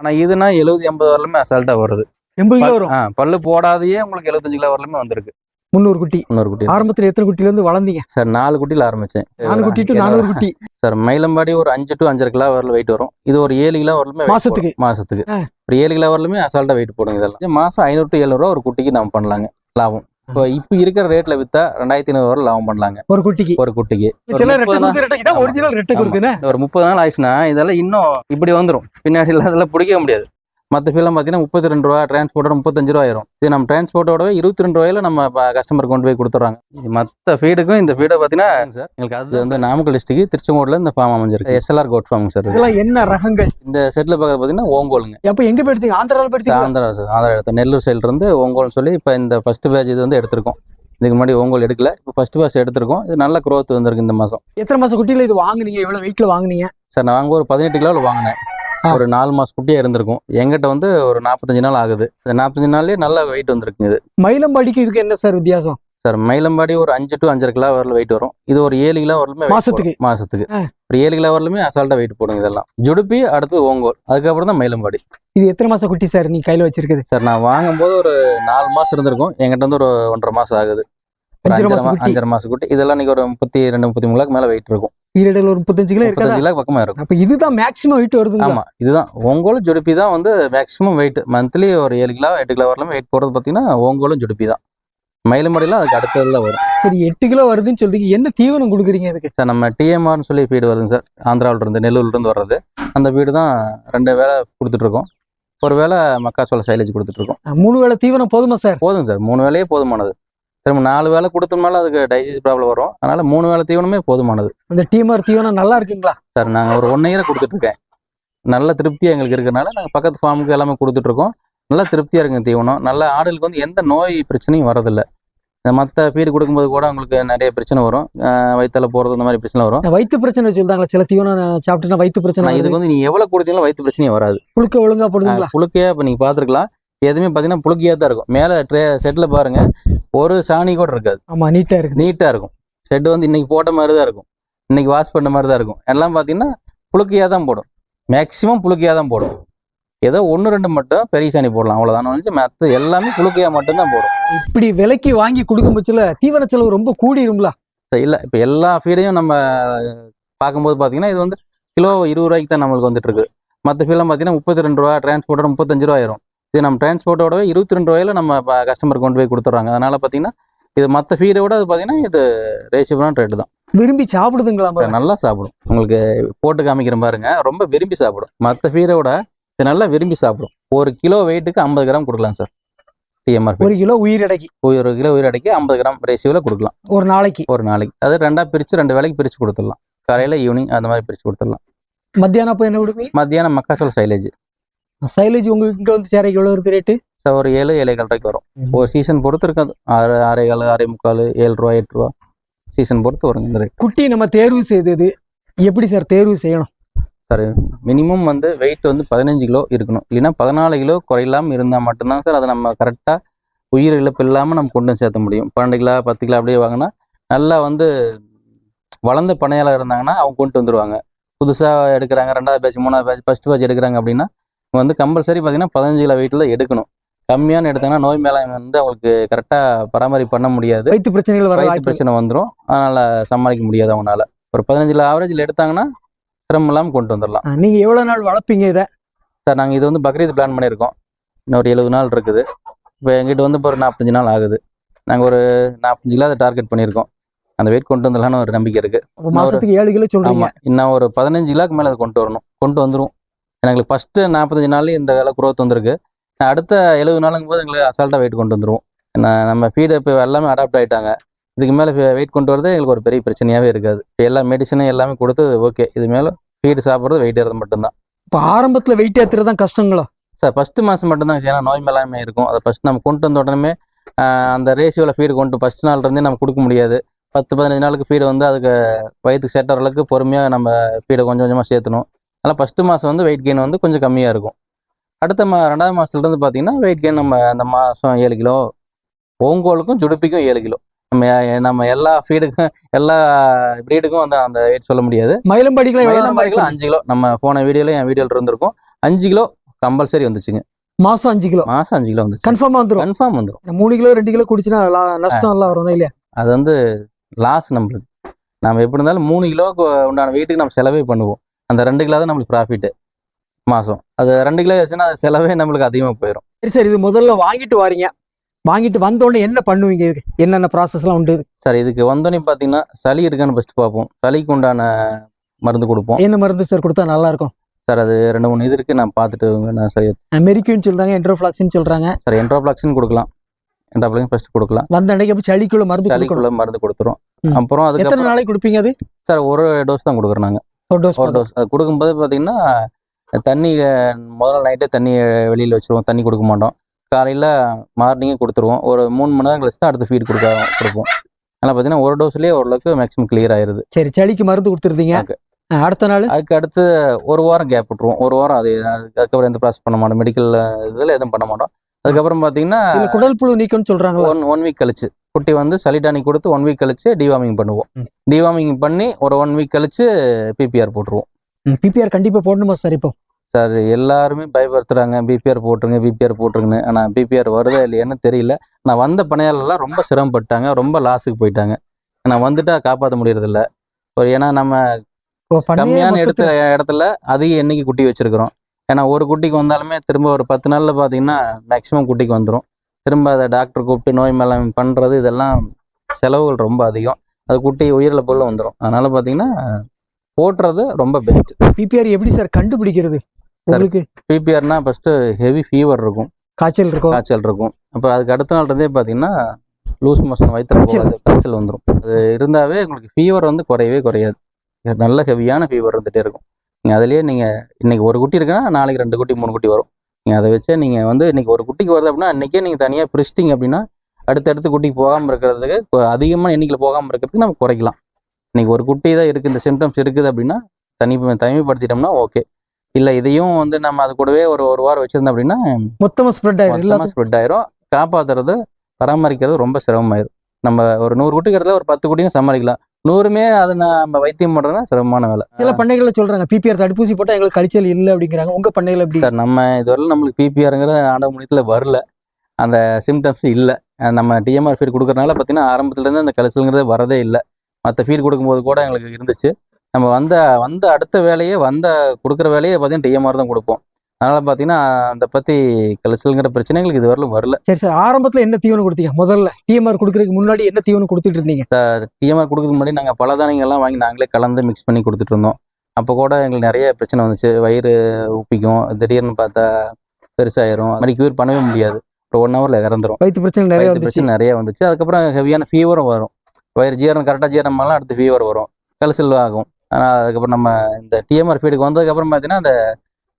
ஆனா இதுனா எழுபது எண்பது வரலுமே அசால்ட்டா வருது. எண்பது கிலோ வரும். ஆ, பல்லு போடாதையே உங்களுக்கு எழுபத்தஞ்சு கிலோ வரலுமே வந்திருக்கு. முந்நூறு குட்டி. இன்னொரு குட்டி. ஆரம்பத்துல எத்தனை குட்டில இருந்து வளர்ந்தீங்க? சார் நாலு குட்டியில ஆரம்பிச்சேன். நானூறு குட்டி டு நானூறு குட்டி. சார் மயிலம்பாடி ஒரு அஞ்சு டு அஞ்சரை கிலோ வரல வெயிட் வரும். இது ஒரு ஏழு கிலோ வரலுமே மாசத்துக்கு? மாசத்துக்கு. ஒரு ஏழு கிலோ வரலுமே அசால்ட்டா வெயிட் போடுங்க இதெல்லாம். மாசம் ஐநூறு டு எழுநூறு ரூபா ஒரு குட்டிக்கு நம்ம பண்ணலாங்க. லாபம். இப்போ இப்போ இருக்கிற ரேட்ல வித்தா ரெண்டாயிரத்தி ஐநூறு வரை லாபம் பண்ணலாங்க. ஒரு குட்டிக்கு. ஒரு குட்டிக்கு. ஒரு முப்பது நாள் ஆயிடுச்சுன்னா இதெல்லாம் இன்னும் இப்படி வந்துடும் பின்னாடி எல்லாம் அதெல்லாம் பிடிக்க முடியாது. மற்ற ஃபீலாம் பார்த்தீங்கன்னா முப்பத்தி ரெண்டு ரூபா டிரான்ஸ்போர்ட்டோட முப்பத்தஞ்சு ரூபா ஆயிரும். இது நம்ம டிரான்ஸ்போர்ட்டோட இருபத்தி ரெண்டு ரூபாயில நம்ம கஸ்டமர் கொண்டு போய் கொடுத்துட்றாங்க. மற்ற ஃபீடுக்கும் இந்த ஃபீடை பார்த்தீங்கன்னா சார். எங்களுக்கு அது வந்து நாமக்கல் டிஸ்ட்ரிக்ட் திருச்செங்கோடுல இந்த ஃபார்ம் அமைஞ்சிருக்கு. SLR goat farm sir. இது. இதெல்லாம் என்ன ரகங்கள்? இந்த செட்டில் பார்க்க பார்த்தீங்கன்னா ஓங்கோலுங்க. எப்ப எங்க போய் எடுத்தீங்க? ஆந்திராவில் போய் எடுத்தீங்க ஆந்திரா சார் ஆந்திரா எடுத்தோம். நெல்லூர் சைடுல இருந்து ஓங்கோல்னு சொல்லி இப்போ இந்த ஃபர்ஸ்ட் பேட்ச் இது வந்து எடுத்திருக்கோம். இதுக்கு முன்னாடி ஓங்கோல் எடுக்கல. இப்போ ஃபர்ஸ்ட் பேட்ச் எடுத்திருக்கோம். இது நல்ல growth வந்திருக்கு இந்த மாதம் எத்தனை மாசம் குட்டியில இது வாங்குனீங்க? எவ்வளவு வெயிட்ல வாங்குனீங்க? சார் நான் ஒரு பதினெட்டு கிலோவில் வாங்கினேன். ஒரு நாலு மாசம் குட்டியாக இருந்திருக்கும். எங்கிட்ட வந்து ஒரு நாற்பத்தஞ்சு நாள் ஆகுது. இந்த நாற்பத்தஞ்சு நாள்லயே நல்ல வெயிட் வந்திருக்குங்க இது. மயிலம்பாடிக்கு இதுக்கு என்ன சார் வித்தியாசம்? சார் மயிலம்பாடி ஒரு அஞ்சு டு அஞ்சரை கிலோ வரல வெயிட் வரும். இது ஒரு ஏழு கிலோ வரலுமே மாசத்துக்கு? மாசத்துக்கு. ஒரு ஏழு கிலோ வரலுமே அசால்ட்டா வெயிட் போடுங்க இதெல்லாம். ஜுடுப்பி அடுத்து ஓங்கோல். அதுக்கப்புறம் தான் மயிலம்பாடி. இது எத்தனை மாசம் குட்டி சார் நீ கையில வச்சிருக்குது? சார் நான் வாங்கும்போது ஒரு நாலு மாசம் இருந்திருக்கும். என்கிட்ட வந்து ஒரு ஒன்றரை மாசம் ஆகுது. ஒரு அஞ்சரை அஞ்சரை மாசம் குட்டி. அஞ்சரை மாசம் குட்டி. இதெல்லாம் இன்னைக்கு ஒரு முப்பத்தி ரெண்டு முப்பத்தி மூணு மேல வெயிட் இருக்கும். ஈரடையில் ஒரு முப்பத்தஞ்சு கிலோ இருக்காதா? கிலோ பக்கமா இருக்கும். அப்ப இதுதான் மேக்ஸிமம் வெயிட் வருதுங்க. ஆமா இதுதான். ஓங்கோலும் ஜுடுப்பி தான் வந்து மேக்ஸிமம் வெயிட் மந்த்லி ஒரு ஏழு கிலோ எட்டு கிலோ வரலாம் வெயிட் போறது பாத்தீங்கன்னா ஓங்கோலும் ஜுடுப்பி தான். மயிலுமடிலாம் அதுக்கு அடுத்ததுல வரும். சரி எட்டு கிலோ வருதுன்னு சொல்றீங்க. என்ன தீவனம் கொடுக்குறீங்க இதுக்கு? சார் நம்ம டிஎம்ஆர்னு சொல்லி ஃபீடு வருதுங்க சார். ஆந்திராவில இருந்து நெல்லூர்ல இருந்து வர்றது. அந்த வீடு தான் ரெண்டு வேளை கொடுத்துட்டு இருக்கோம் ஒரு வேளை மக்காச்சோள சைலேஜ் கொடுத்துட்டு இருக்கோம் மூணு வேளை தீவனம் போதுமா சார்? போதும் சார். மூணு வேலையே போதுமானது. திரும்ப நாலு வேளை கொடுத்தோம்னால அதுக்கு டைஜஸ்ட் ப்ராப்ளம் வரும். அதனால மூணு வேளை தீவனமே போதுமானது. அந்த டீமர் தீவனம் நல்லா இருக்குங்களா? சார் நாங்கள் ஒரு ஒன் இயரை கொடுத்துட்டு இருக்கேன் நல்ல திருப்தியாக எங்களுக்கு இருக்கிறனால நாங்கள் பக்கத்து ஃபார்முக்கு எல்லாமே கொடுத்துட்டு இருக்கோம் நல்லா திருப்தியாக இருக்குங்க தீவனம். நல்ல ஆடுகளுக்கு வந்து எந்த நோய் பிரச்சனையும் வரதில்லை மற்ற ஃபீடு கொடுக்கும்போது கூட உங்களுக்கு நிறைய பிரச்சனை வரும். வயித்தால போகிறது இந்த மாதிரி பிரச்சனை வரும். வயிற்று பிரச்சனை சொல்றாங்களா சில தீவனம் சாப்பிட்டுனா வயிற்று பிரச்சனை. இதுக்கு வந்து நீங்கள் எவ்வளோ கொடுத்தீங்களோ வயிற்று பிரச்சனையும் வராது. புழுக்க ஒழுங்கா போடுதுங்களா? புழுக்கையாக இப்போ நீங்கள் பார்த்துருக்கலாம். எதுவுமே பார்த்தீங்கன்னா புழுக்கையாக தான் இருக்கும். மேலே ட்ரே செட்டில் பாருங்க ஒரு சாணி கூட இருக்காது. ஆமா நீட்டா இருக்குது நீட்டாக இருக்கும். ஷெட் வந்து இன்னைக்கு போட்ட மாதிரி தான் இருக்கும். இன்னைக்கு வாஷ் பண்ண மாதிரி தான் இருக்கும். எல்லாம் பார்த்தீங்கன்னா புழுக்கையாக தான் போடும். மேக்ஸிமம் புழுக்கையாக தான் போடும். ஏதோ ஒன்று ரெண்டு மட்டும் பெரிய சாணி போடலாம். அவ்வளோதான் வந்து மற்ற எல்லாமே புழுக்கையாக மட்டும்தான் போடும். இப்படி விலைக்கு வாங்கி கொடுக்கும் பட்சத்துல தீவன செலவு ரொம்ப கூடிருங்களா இல்லை இப்போ எல்லா ஃபீடையும் நம்ம பார்க்கும்போது பார்த்தீங்கன்னா இது வந்து கிலோ இருபது ரூபாய்க்கு தான் நம்மளுக்கு வந்துட்டு இருக்கு. மற்ற ஃபீலாம் பார்த்தீங்கன்னா முப்பத்தி ரெண்டு ரூபா டிரான்ஸ்போர்ட்டோட முப்பத்தஞ்சு ரூபா ஆயிரும். இது நம்ம டிரான்ஸ்போர்ட்டோட இருபத்தி ரெண்டு ரூபாயில நம்ம கஸ்டமர் கொண்டு போய் கொடுத்துட்றாங்க. அதனால பார்த்தீங்கன்னா இது மற்ற ஃபீடை விட அது பார்த்தீங்கன்னா இது ரேஷியபிளான ரேட்டு தான். விரும்பி சாப்பிடுதுங்களா சார் நல்லா சாப்பிடும். உங்களுக்கு போட்டு காமிக்கிறேன் பாருங்க. ரொம்ப விரும்பி சாப்பிடும். மற்ற ஃபீரை விட இது நல்லா விரும்பி சாப்பிடும். ஒரு கிலோ வெயிட்டுக்கு ஐம்பது கிராம் கொடுக்கலாம் சார். டிஎம்ஆர் ஒரு கிலோ உயிர் எடைக்கு ஒரு கிலோ உயிரடைக்கு ஐம்பது கிராம் ரேஷியோவில் கொடுக்கலாம். ஒரு நாளைக்கு. ஒரு நாளைக்கு. அது ரெண்டா பிரித்து ரெண்டு வேலைக்கு பிரித்து கொடுத்துடலாம். காலையில் ஈவினிங் அந்த மாதிரி பிரித்து கொடுத்துடலாம். மத்தியானம் அப்ப என்ன கொடுப்பீங்க? மத்தியானம் மக்காச்சோள சைலேஜ் சைலேஜ் உங்களுக்கு இங்க வந்து சேரைக்கு எவ்வளவு இருக்கு ரேட்டு சார் ஒரு ஏழு ஏழை ரூபாய்க்கு வரும். ஒரு சீசன் பொறுத்து இருக்காது ஆறு ஆறே கால் ஆறே முக்கால் ஏழு ரூபா எட்டு ரூபா சீசன் பொறுத்து வரும் இந்த ரேட் குட்டி நம்ம தேர்வு செய்தது எப்படி சார் தேர்வு செய்யணும்? சார் மினிமம் வந்து வெயிட் வந்து பதினஞ்சு கிலோ இருக்கணும். இல்லைன்னா பதினாலு கிலோ குறையில்லாமல் இருந்தால் மட்டும்தான் சார் அதை நம்ம கரெக்டாக உயிர் இழப்பு இல்லாமல் நம்ம கொண்டு வந்து சேர்த்த முடியும். பன்னெண்டு கிலோ பத்து கிலோ அப்படியே வாங்கினா நல்லா வந்து வளர்ந்த பனையாளர் இருந்தாங்கன்னா அவங்க கொண்டு வந்துருவாங்க. புதுசாக எடுக்கிறாங்க ரெண்டாவது பேட்ச் மூணாவது பேட்ச் ஃபஸ்ட் பேட்ச் எடுக்கிறாங்க அப்படின்னா வந்து கம்பல்சரி பார்த்தீங்கன்னா பதினஞ்சு கிலோ வெயிட்டில் எடுக்கணும். கம்மியான எடுத்தாங்கன்னா நோய் மேலாண்மை வந்து அவங்களுக்கு கரெக்டாக பராமரிப்பு பண்ண முடியாது. வயிற்று பிரச்சனைகள் வர வயிற்று. பிரச்சனை வந்துடும் அதனால் சமாளிக்க முடியாது அவங்களால. ஒரு பதினஞ்சில் ஆவரேஜில் எடுத்தாங்கன்னா சிரமம் இல்லாமல் கொண்டு வந்துடலாம். ஆ, நீங்க எவ்வளவு நாள் வளர்ப்பீங்க இதை? சார் நாங்கள் இது வந்து பக்ரீத் பிளான் பண்ணியிருக்கோம். இன்னும் ஒரு எழுபது நாள் இருக்குது. இப்போ எங்கிட்ட வந்து இப்போ ஒரு நாற்பத்தஞ்சு நாள் ஆகுது. நாங்கள் ஒரு நாற்பத்தஞ்சு கிலோ அதை டார்கெட் பண்ணியிருக்கோம். அந்த வெயிட் கொண்டு வந்துடலாம்னு ஒரு நம்பிக்கை இருக்குது அப்ப மாசத்துக்கு ஏழு கிலோ ஆமாம் இன்னும் ஒரு பதினஞ்சு கிலோக்கு மேலே அதை கொண்டு வரணும். கொண்டு வந்துடும் எங்களுக்கு ஃபஸ்ட்டு நாற்பத்தஞ்சு நாள்லேயே இந்த வேலை growth வந்திருக்கு. அடுத்த எழுபது நாளுங்கும் போது எங்களுக்கு அசால்ட்டாக வெயிட் கொண்டு வந்துருவோம். நான் நம்ம ஃபீடு இப்போ எல்லாமே அடாப்ட் ஆகிட்டாங்க இதுக்கு மேலே வெயிட் கொண்டு வரது எங்களுக்கு ஒரு பெரிய பிரச்சனையாகவே இருக்காது. இப்போ எல்லா மெடிசனும் எல்லாமே கொடுத்து ஓகே இது மேலே ஃபீடு சாப்பிட்றது வெயிட் ஏறது மட்டும்தான். இப்ப ஆரம்பத்துல வெயிட் ஏத்துறது தான் கஷ்டங்களா? சார் ஃபஸ்ட்டு மாதம் மட்டும்தான் ஏன்னா நோய் மேலாண்மை இருக்கும். அதை ஃபஸ்ட் நம்ம கொண்டு வந்த உடனே அந்த ரேஷியோவில் ஃபீடு கொண்டு ஃபஸ்ட் நாள் இருந்தே நம்ம கொடுக்க முடியாது. பத்து பதினஞ்சு நாளுக்கு ஃபீடு வந்து அதுக்கு வயிற்றுக்கு செட் ஆகிற அளவுக்கு பொறுமையாக நம்ம ஃபீடை கொஞ்சம் கொஞ்சமாக சேர்த்தணும். அதனால் ஃபஸ்ட்டு மாதம் வந்து வெயிட் கெயின் வந்து கொஞ்சம் கம்மியாக இருக்கும். அடுத்த மா ரெண்டாவது மாதத்துலேருந்து பார்த்தீங்கன்னா வெயிட் கெயின் நம்ம அந்த மாதம் ஏழு கிலோ ஓங்கோலுக்கும் ஜுடுப்பிக்கும் ஏழு கிலோ. நம்ம நம்ம எல்லா ஃபீடுக்கும் எல்லா ப்ரீடுக்கும் வந்து அந்த வெயிட் சொல்ல முடியாது. மயிலம்பாடிக்குலாம் எவ்வளவு நாள் மயிலம்பாடிக்குலாம் அஞ்சு கிலோ. நம்ம போன வீடியோல என் வீடியோல இருந்திருக்கும். அஞ்சு கிலோ கம்பல்சரி வந்துச்சுங்க. மாசம் அஞ்சு கிலோ? மாசம் அஞ்சு கிலோ வந்துச்சு. கன்ஃபார்மா வந்துரும்? கன்ஃபார்ம் வந்துடும் மூணு கிலோ ரெண்டு கிலோ குடிச்சுனா லா- நஷ்டம் எல்லாம் வரும் இல்லையா? அது வந்து லாஸ் நம்மளுக்கு. நம்ம எப்படி இருந்தாலும் மூணு கிலோவுக்கு உண்டான வெயிட்டுக்கு நம்ம செலவே பண்ணுவோம். அந்த ரெண்டு கிலோ தான் நம்மளுக்கு ப்ராஃபிட்டு மாதம் அது ரெண்டு கிலோ ஆச்சுன்னா அது செலவே நம்மளுக்கு அதிகமாக போயிடும் சரி சரி இது முதல்ல வாங்கிட்டு வாரீங்க. வாங்கிட்டு வந்த உடனே என்ன பண்ணுவீங்க? இதுக்கு என்னென்ன ப்ராசஸ்லாம் உண்டு? சார் இதுக்கு வந்தோடனே பார்த்தீங்கன்னா சளி இருக்கான்னு ஃபஸ்ட்டு பார்ப்போம் சளிக்கு உண்டான மருந்து கொடுப்போம். என்ன மருந்து சார் கொடுத்தா நல்லா இருக்கும் சார் அது ரெண்டு மூணு இது இருக்குது நான் பார்த்துட்டு நான் சரி மெரிக்யூன்னு சொல்றாங்க என்ட்ரோஃபிளாக்ஸ்னு சொல்றாங்க. சார் என்ட்ரோப்ளாக்சின் கொடுக்கலாம். என்ட்ரோப்ளாக்சின் ஃபஸ்ட்டு கொடுக்கலாம். வந்த அன்னைக்கு அப்படி சளிக்குள்ள மருந்து சளிக்குள்ள மருந்து கொடுத்துரும். அப்புறம் எத்தனை அதுக்கப்புறம் நாளைக்கு கொடுப்பீங்க அது? சார் ஒரு டோஸ் தான் கொடுக்குறோம் நாங்கள் ஒரு டோஸ் ஒரு டோஸ் அது கொடுக்கும்போது பார்த்தீங்கன்னா தண்ணி முதல்ல நைட்டே தண்ணி வெளியில் வச்சுருவோம். தண்ணி கொடுக்க மாட்டோம். காலையில் மார்னிங்கே கொடுத்துருவோம். ஒரு மூணு மணி நேரம் கழிச்சு தான் அடுத்து ஃபீட் கொடுக்க கொடுப்போம். அதனால் பார்த்தீங்கன்னா ஒரு டோஸ்லேயே ஓரளவுக்கு மேக்ஸிமம் கிளியர் ஆயிருது. சரி சளிக்கு மருந்து கொடுத்துருந்தீங்க. அடுத்த நாள்? அதுக்கு அடுத்து ஒரு வாரம் கேப் விட்ருவோம் ஒரு வாரம் அது அதுக்கு- அதுக்கப்புறம் எந்த ப்ராசஸ் பண்ண மாட்டோம். மெடிக்கல் இதில் எதுவும் பண்ண மாட்டோம். அதுக்கப்புறம் பார்த்தீங்கன்னா குடல் புழு நீக்கம்னு சொல்றாங்களா? ஒன் ஒன் வீக் கழிச்சு. குட்டி வந்து சளி டானிக் கொடுத்து ஒன் வீக் கழிச்சு டிவார்மிங் பண்ணுவோம். டிவார்மிங் பண்ணி ஒரு ஒன் வீக் கழிச்சு பிபிஆர் போட்டுருவோம். பிபிஆர் கண்டிப்பா போடணுமா சார் இப்போ? சார் எல்லாருமே பயப்படுத்துறாங்க. பிபிஆர் போட்டுருங்க பிபிஆர் போட்டுருங்கன்னு. ஆனால் பிபிஆர் வருதா இல்லையான்னு தெரியல. நான் வந்த பணியாளர்லாம் ரொம்ப சிரமப்பட்டாங்க. ரொம்ப லாஸுக்கு போயிட்டாங்க. நான் வந்துட்டா காப்பாற்ற முடியறதில்ல. ஒரு ஏன்னா நம்ம கம்மியான இடத்துல இடத்துல அதிக எண்ணிக்கை குட்டி வச்சிருக்கிறோம். ஏன்னா ஒரு குட்டிக்கு வந்தாலுமே திரும்ப ஒரு பத்து நாள்ல பார்த்தீங்கன்னா மேக்ஸிமம் குட்டிக்கு வந்துடும் திரும்ப அதை டாக்டர் கூப்பிட்டு நோய் மேலாண்மை பண்ணுறது இதெல்லாம் செலவுகள் ரொம்ப அதிகம். அது குட்டி உயிரிழ பொருள் வந்துடும் அதனால பார்த்தீங்கன்னா போட்டுறது ரொம்ப பெஸ்ட் பிபிஆர் எப்படி சார் கண்டுபிடிக்கிறது? உங்களுக்கு பிபிஆர்னா ஃபர்ஸ்ட் ஹெவி ஃபீவர் இருக்கும். காய்ச்சல் இருக்கும். காய்ச்சல் இருக்கும். அப்புறம் அதுக்கு அடுத்த நாள் இருந்தே பார்த்தீங்கன்னா லூஸ் மோஷன் வயிற்று காய்ச்சல். வந்துடும் அது இருந்தாவே உங்களுக்கு ஃபீவர் வந்து குறையவே குறையாது. நல்ல ஹெவியான ஃபீவர் இருந்துகிட்டே இருக்கும். நீங்கள் அதுலேயே நீங்கள் இன்னைக்கு ஒரு குட்டி இருக்குன்னா நாளைக்கு ரெண்டு குட்டி மூணு குட்டி வரும். நீங்கள் அதை வச்சே நீங்கள் வந்து இன்னைக்கு ஒரு குட்டிக்கு வருது அப்படின்னா அன்றைக்கே நீங்கள் தனியாக பிரிச்சிட்டிங்க அப்படின்னா அடுத்தடுத்து குட்டிக்கு போகாமல் இருக்கிறதுக்கு அதிகமான எண்ணிக்கையில் போகாமல் இருக்கிறதுக்கு நம்ம குறைக்கலாம். இன்னைக்கு ஒரு குட்டி தான் இருக்குது இந்த சிம்டம்ஸ் இருக்குது அப்படின்னா தனி தனிமைப்படுத்திட்டோம்னா ஓகே. இல்லை இதையும் வந்து நம்ம அது கூடவே ஒரு ஒரு வாரம் வச்சிருந்தோம் அப்படின்னா மொத்தமா ஸ்ப்ரெட் ஆயிரும் மொத்தமாக எல்லாத்துக்கும்? ஸ்ப்ரெட் ஆயிரும். காப்பாத்துறது பராமரிக்கிறது ரொம்ப சிரமமாயிரும். நம்ம ஒரு நூறு குட்டிக்கு இடத்துல ஒரு பத்து குட்டியும் சமாளிக்கலாம். நூறுமே அதை நம்ம வைத்தியம் பண்றதுன்னா சிரமமான வேலை. சில பண்ணைகள்ல சொல்றாங்க பிபிஆர் தடுப்பூசி போட்டா எங்களுக்கு கழிச்சல் இல்லை அப்படிங்கிறாங்க. உங்க பண்ணைகள் எப்படி? சார் நம்ம இதுவரை நம்மளுக்கு பிபிஆருங்கிற ஆண்ட முடியத்தில் வரல. அந்த சிம்டம்ஸ் இல்லை. நம்ம டிஎம்ஆர் ஃபீட் கொடுக்கறனால பார்த்தீங்கன்னா ஆரம்பத்துலேருந்து அந்த கலசலுங்கிறதே வரதே இல்லை. மற்ற ஃபீட் கொடுக்கும்போது கூட எங்களுக்கு இருந்துச்சு. நம்ம வந்த வந்த அடுத்த வேலையே வந்த கொடுக்குற வேலையே பார்த்தீங்கன்னா டிஎம்ஆர் தான் கொடுப்போம். அதனால் பார்த்தீங்கன்னா அதை பற்றி கலசலுங்கிற பிரச்சனை எங்களுக்கு இது வரலும் வரல. சரி சார் ஆரம்பத்துல என்ன தீவனம் கொடுத்தீங்க? முதல்ல டிஎம்ஆர் கொடுக்கறதுக்கு முன்னாடி என்ன தீவனம் கொடுத்துட்டு இருந்தீங்க டிஎம்ஆர் கொடுக்கறதுக்கு முன்னாடி நாங்கள் பல தானியங்கள்லாம் வாங்கி நாங்களே கலந்து மிக்ஸ் பண்ணி கொடுத்துட்டு இருந்தோம் அப்போ கூட எங்களுக்கு நிறைய பிரச்சனை வந்துச்சு. வயிறு உப்பிக்கும் திடீர்னு பார்த்தா பெருசாயிரும். மாதிரி க்யூர் பண்ணவே முடியாது. ஒரு ஒன் ஹவரில் இறந்துரும். வயிற்று பிரச்சனை நிறைய பிரச்சனை நிறைய வந்துச்சு. அதுக்கப்புறம் ஹெவியான ஃபீவரும் வரும். வயிறு ஜீரணம் கரெக்டாக ஜீரணம் பண்ணலாம் அடுத்து ஃபீவர் வரும். கலசல் ஆகும். ஆனால் அதுக்கப்புறம் நம்ம இந்த டிஎம்ஆர் ஃபீடுக்கு வந்ததுக்கப்புறம் பார்த்தீங்கன்னா அந்த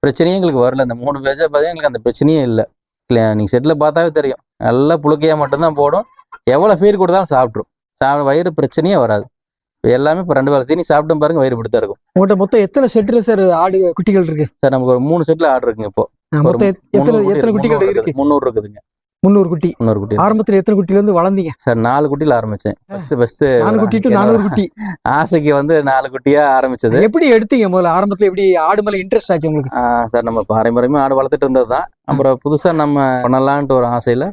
பிரச்சனையே எங்களுக்கு வரல. இந்த மூணு பேஜாக பார்த்தீங்கன்னா எங்களுக்கு அந்த பிரச்சனையே இல்லை. இல்லை நீங்கள் செட்டில் பார்த்தாவே தெரியும். நல்லா புழுக்கையாக மட்டும்தான் போடும். எவ்வளோ ஃபீட் கொடுத்தாலும் சாப்பிட்ரும் சா வயிறு பிரச்சனையே வராது. எல்லாமே இப்போ ரெண்டு வேலை தீனி சாப்பிட்டும் பாருங்க வயிறு பிடித்தா இருக்கும். உங்கள்கிட்ட மொத்தம் எத்தனை செட்டுல சார் ஆடு குட்டிகள் இருக்கு? சார் நமக்கு ஒரு மூணு செட்டில் ஆர்டர் இருக்குங்க இப்போ. எத்தனை குட்டிகள் இருக்கு? முந்நூறு இருக்குதுங்க. முந்நூறு குட்டி முந்நூறு குட்டி. ஆரம்பத்துல எத்தனை குட்டில இருந்து வளர்ந்தீங்க? சார் நாலு குட்டியில் ஆரம்பித்தேன் ஃபஸ்ட்டு ஃபஸ்ட்டு நானூறு குட்டி டு நானூறு குட்டி. ஆசைக்கு வந்து நாலு குட்டியா ஆரம்பிச்சது. எப்படி எடுத்தீங்க முதல்ல? ஆரம்பத்துல எப்படி ஆடு மேல இன்ட்ரெஸ்ட் ஆச்சு உங்களுக்கு? சார் நம்ம பாரம்பரியமாக ஆடு வளர்த்துட்டு இருந்தது தான். அப்புறம் புதுசாக நம்ம பண்ணலான்ட்டு ஒரு ஆசையில்